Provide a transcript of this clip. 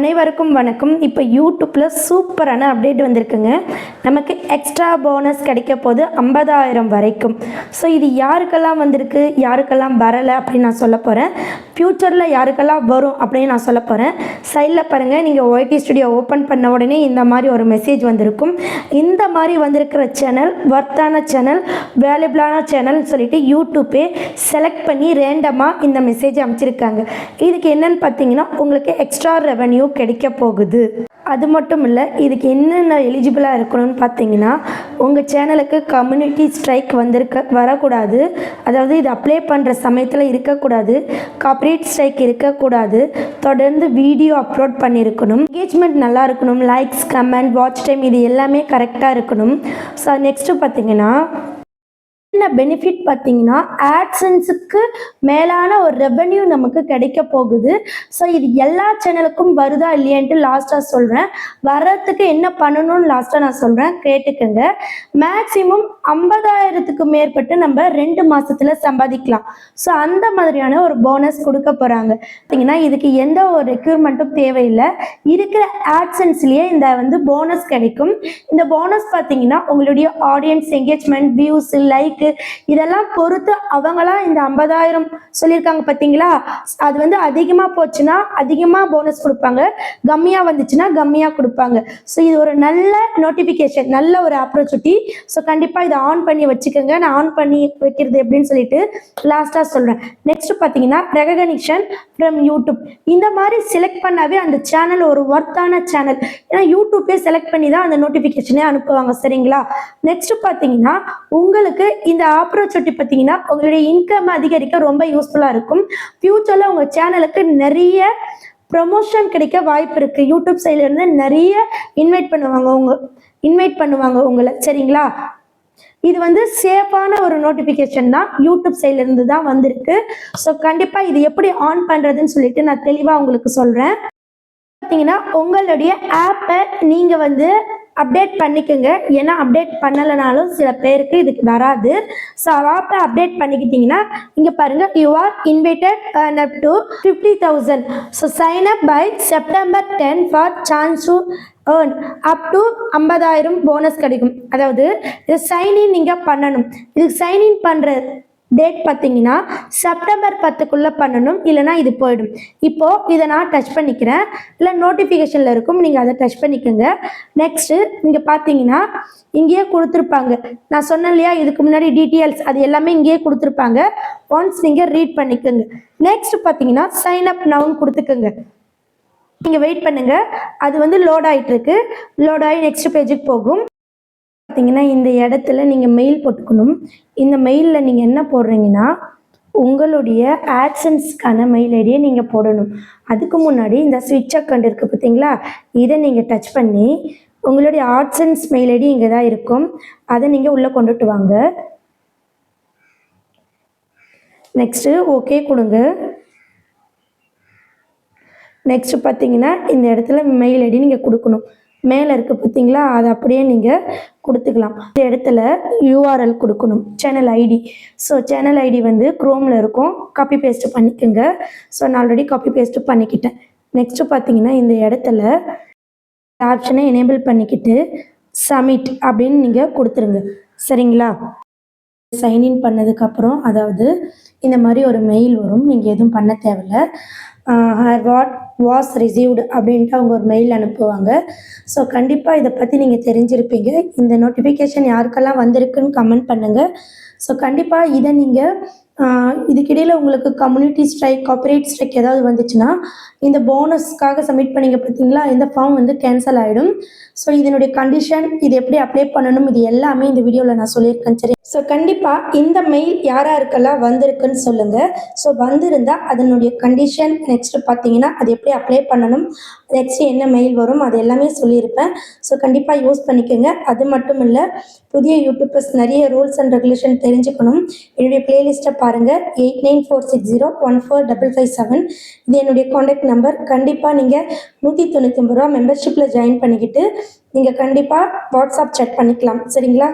அனைவருக்கும் வணக்கம். இப்போ யூடியூப்பில் சூப்பரான அப்டேட் வந்திருக்குங்க. நமக்கு எக்ஸ்ட்ரா போனஸ் கிடைக்க போது ஐம்பதாயிரம் வரைக்கும். ஸோ இது யாருக்கெல்லாம் வந்திருக்கு யாருக்கெல்லாம் வரலை அப்படின்னு நான் சொல்ல போகிறேன் ஃப்யூச்சரில் யாருக்கெல்லாம் வரும் அப்படின்னு நான் சொல்ல போகிறேன் சைடில் பாருங்கள் நீங்கள் ஒய்டி ஸ்டுடியோ ஓப்பன் பண்ண உடனே இந்த மாதிரி ஒரு மெசேஜ் வந்திருக்கும். இந்த மாதிரி வந்திருக்கிற சேனல் ஒர்த்தான சேனல் வேல்யூபிளான சேனல்னு சொல்லிட்டு யூடியூப்பே செலக்ட் பண்ணி ரேண்டமாக இந்த மெசேஜ் அமைச்சிருக்காங்க இதுக்கு என்னென்னு பார்த்தீங்கன்னா உங்களுக்கு எக்ஸ்ட்ரா ரெவன்யூ கிடைக்க போகுது. அது மட்டும் இல்லை இதுக்கு என்னென்ன எலிஜிபிளாக இருக்கணும்னு பார்த்தீங்கன்னா உங்கள் சேனலுக்கு கம்யூனிட்டி ஸ்ட்ரைக் வந்திருக்க வரக்கூடாது. அதாவது இது அப்ளை பண்ணுற சமயத்தில் இருக்கக்கூடாது. காப்பரேட் ஸ்ட்ரைக் இருக்கக்கூடாது. தொடர்ந்து வீடியோ அப்லோட் பண்ணியிருக்கணும் என்கேஜ்மெண்ட் நல்லா இருக்கணும். லைக்ஸ் கமெண்ட் வாட்ச் டைம் இது எல்லாமே கரெக்டாக இருக்கணும். ஸோ நெக்ஸ்ட்டு பார்த்தீங்கன்னா என்ன பெனிஃபிட் பார்த்தீங்கன்னா ஆட்சன்ஸுக்கு மேலான ஒரு ரெவென்யூ நமக்கு கிடைக்க போகுது. ஸோ இது எல்லா சேனலுக்கும் வருதா இல்லையான்ட்டு லாஸ்ட்டாக சொல்கிறேன் வர்றதுக்கு என்ன பண்ணணும்னு லாஸ்ட்டாக நான் சொல்கிறேன் கேட்டுக்கோங்க. மேக்ஸிமம் ஐம்பதாயிரத்துக்கு மேற்பட்டு நம்ம ரெண்டு மாதத்தில் சம்பாதிக்கலாம். ஸோ அந்த மாதிரியான ஒரு போனஸ் கொடுக்க போகிறாங்க பார்த்தீங்கன்னா இதுக்கு எந்த ஒரு ரெக்யூர்மெண்ட்டும் தேவையில்லை. இருக்கிற ஆட்சன்ஸ்லேயே இந்த வந்து போனஸ் கிடைக்கும். இந்த போனஸ் பார்த்தீங்கன்னா உங்களுடைய ஆடியன்ஸ் என்கேஜ்மெண்ட் வியூஸ் லைக் இதெல்லாம் பொறுத்து அவங்களாம் இந்த ஐம்பதாயிரம் சொல்லியிருக்காங்க பார்த்தீங்களா அது வந்து அதிகமாக போச்சுன்னா அதிகமாக போனஸ் கொடுப்பாங்க. கம்மியாக வந்துச்சுன்னா கம்மியாக கொடுப்பாங்க. ஸோ இது ஒரு நல்ல நோட்டிஃபிகேஷன் நல்ல ஒரு ஆப்பர்ச்சுனிட்டி ஸோ கண்டிப்பாக இதை ஆன் பண்ணி வச்சுக்கோங்க. நான் ஆன் பண்ணி வைக்கிறது எப்படின்னு சொல்லிட்டு லாஸ்ட்டாக சொல்கிறேன் நெக்ஸ்ட் பார்த்தீங்கன்னா ரெகக்னிஷன் ஃப்ரம் யூடியூப் இந்த மாதிரி செலக்ட் பண்ணாவே அந்த சேனல் ஒரு ஒர்த்தான சேனல் ஏன்னா யூடியூப்பே செலக்ட் பண்ணி தான் அந்த நோட்டிஃபிகேஷனே அனுப்புவாங்க. சரிங்களா? நெக்ஸ்ட் பார்த்தீங்கன்னா உங்களுக்கு இந்த ஆப்பர்ச்சுனிட்டி பார்த்தீங்கன்னா உங்களுடைய இன்கம் அதிகரிக்க ரொம்ப யூஸ்ஃபுல்லாக இருக்கும். ஃப்யூச்சரில் உங்கள் சேனலுக்கு நிறைய ப்ரொமோஷன் கிடைக்க வாய்ப்பு இருக்குது யூடியூப் சைட்லேருந்து நிறைய இன்வைட் பண்ணுவாங்க உங்க இன்வைட் பண்ணுவாங்க உங்களை. சரிங்களா? இது வந்து சேஃபான ஒரு நோட்டிஃபிகேஷன் தான். யூடியூப் சைட்லேருந்து தான் வந்திருக்கு. ஸோ கண்டிப்பாக இது எப்படி ஆன் பண்ணுறதுன்னு சொல்லிட்டு நான் தெளிவாக உங்களுக்கு சொல்கிறேன் பார்த்தீங்கன்னா உங்களுடைய ஆப்பை நீங்கள் வந்து அப்டேட் பண்ணிக்கோங்க. ஏன்னா அப்டேட் பண்ணலைனாலும் சில பேருக்கு இதுக்கு வராது. ஸோ ஆப்பை அப்டேட் பண்ணிக்கிட்டீங்கன்னா இங்கே பாருங்கள் you are invited up to fifty thousand so sign up by September ten for chance to earn up to ஐம்பதாயிரம் போனஸ் கிடைக்கும். அதாவது இது சைன்இன் நீங்கள் பண்ணணும். இதுக்கு சைன்இன் பண்ணுற டேட் பார்த்தீங்கன்னா செப்டம்பர் பத்துக்குள்ளே பண்ணணும் இல்லைனா இது போயிடும். இப்போது இதை நான் டச் பண்ணிக்கிறேன். இல்லை நோட்டிஃபிகேஷனில் இருக்கும் நீங்கள் அதை டச் பண்ணிக்கோங்க. நெக்ஸ்ட்டு நீங்கள் பார்த்தீங்கன்னா இங்கேயே கொடுத்துருப்பாங்க. நான் சொன்னேன் இல்லையா இதுக்கு முன்னாடி டீட்டெயில்ஸ் அது எல்லாமே இங்கேயே கொடுத்துருப்பாங்க. ஒன்ஸ் நீங்கள் ரீட் பண்ணிக்கோங்க. நெக்ஸ்ட் பார்த்தீங்கன்னா சைன் அப் நவுன் கொடுத்துக்கோங்க. நீங்கள் வெயிட் பண்ணுங்க. அது வந்து லோட் ஆகிட்டுருக்கு லோட் ஆகி நெக்ஸ்ட் பேஜுக்கு போகும். பார்த்தீங்கன்னா இந்த இடத்துல நீங்கள் மெயில் போட்டுக்கணும். இந்த மெயிலில் நீங்கள் என்ன போடுறீங்கன்னா உங்களுடைய ஆட்சன்ஸ்க்கான மெயில் ஐடியை நீங்கள் போடணும். அதுக்கு முன்னாடி இந்த ஸ்விட்ச் அக்கௌண்ட் இருக்குது பார்த்தீங்களா இதை நீங்கள் டச் பண்ணி உங்களுடைய ஆட்சன்ஸ் மெயில் ஐடி இங்கே தான் இருக்கும். அதை நீங்கள் உள்ளே கொண்டுட்டு வாங்க. நெக்ஸ்ட்டு ஓகே கொடுங்க. நெக்ஸ்ட்டு பார்த்தீங்கன்னா இந்த இடத்துல மெயில் ஐடி நீங்கள் கொடுக்கணும். மேலே இருக்கு பார்த்தீங்களா? அதை அப்படியே நீங்கள் கொடுத்துக்கலாம். இந்த இடத்துல யூஆர்எல் கொடுக்கணும். Channel ID so channel ID வந்து க்ரோமில் இருக்கும். காப்பி பேஸ்ட் பண்ணிக்கோங்க. ஸோ நான் ஆல்ரெடி காப்பி பேஸ்ட்டு பண்ணிக்கிட்டேன். நெக்ஸ்ட்டு பார்த்தீங்கன்னா இந்த இடத்துல ஆப்ஷனை எனேபிள் பண்ணிக்கிட்டு சமிட் அப்படின்னு நீங்கள் கொடுத்துருங்க. சரிங்களா? சைன்இன் பண்ணதுக்கப்புறம் அதாவது இந்த மாதிரி ஒரு மெயில் வரும். நீங்கள் எதுவும் பண்ண தேவையில்ல. வாட் வாஸ் ரிசீவ்டு அப்படின்ட்டு அவங்க ஒரு மெயில் அனுப்புவாங்க. ஸோ கண்டிப்பாக இதை பற்றி நீங்கள் தெரிஞ்சிருப்பீங்க. இந்த நோட்டிஃபிகேஷன் யாருக்கெல்லாம் வந்திருக்குன்னு கமெண்ட் பண்ணுங்கள் ஸோ கண்டிப்பாக இதை நீங்கள் இதுக்கிடையில் உங்களுக்கு கம்யூனிட்டி ஸ்ட்ரைக் காப்பரேட் ஸ்ட்ரைக் ஏதாவது வந்துச்சுன்னா இந்த போனஸ்க்காக சப்மிட் பண்ணீங்க பார்த்தீங்களா இந்த ஃபார்ம் வந்து கேன்சல் ஆகிடும் ஸோ இதனுடைய கண்டிஷன் இது எப்படி அப்ளை பண்ணணும் இது எல்லாமே இந்த வீடியோவில் நான் சொல்லியிருக்கேன். சரி. ஸோ கண்டிப்பாக இந்த மெயில் யாராருக்கெல்லாம் வந்திருக்குன்னு சொல்லுங்கள் ஸோ வந்திருந்தால் அதனுடைய கண்டிஷன் நெக்ஸ்ட் பார்த்தீங்கன்னா அது எப்படி அப்ளை பண்ணணும் நெக்ஸ்ட் என்ன மெயில் வரும் அது எல்லாமே சொல்லியிருப்பேன். ஸோ கண்டிப்பாக யூஸ் பண்ணிக்கோங்க. அது மட்டும் இல்லை புதிய யூடியூபர்ஸ் நிறைய ரூல்ஸ் அண்ட் ரெகுலேஷன் தெரிஞ்சுக்கணும். என்னுடைய பிளேலிஸ்ட்டை பாருங்கள் eight nine four six zero one four double five seven இது என்னுடைய காண்டாக்ட் நம்பர் கண்டிப்பாக நீங்கள் நூற்றி தொண்ணூற்றி ஒம்பது ரூபா மெம்பர்ஷிப்பில் ஜாயின் பண்ணிக்கிட்டு நீங்கள் கண்டிப்பாக வாட்ஸ்அப் செக் பண்ணிக்கலாம். சரிங்களா?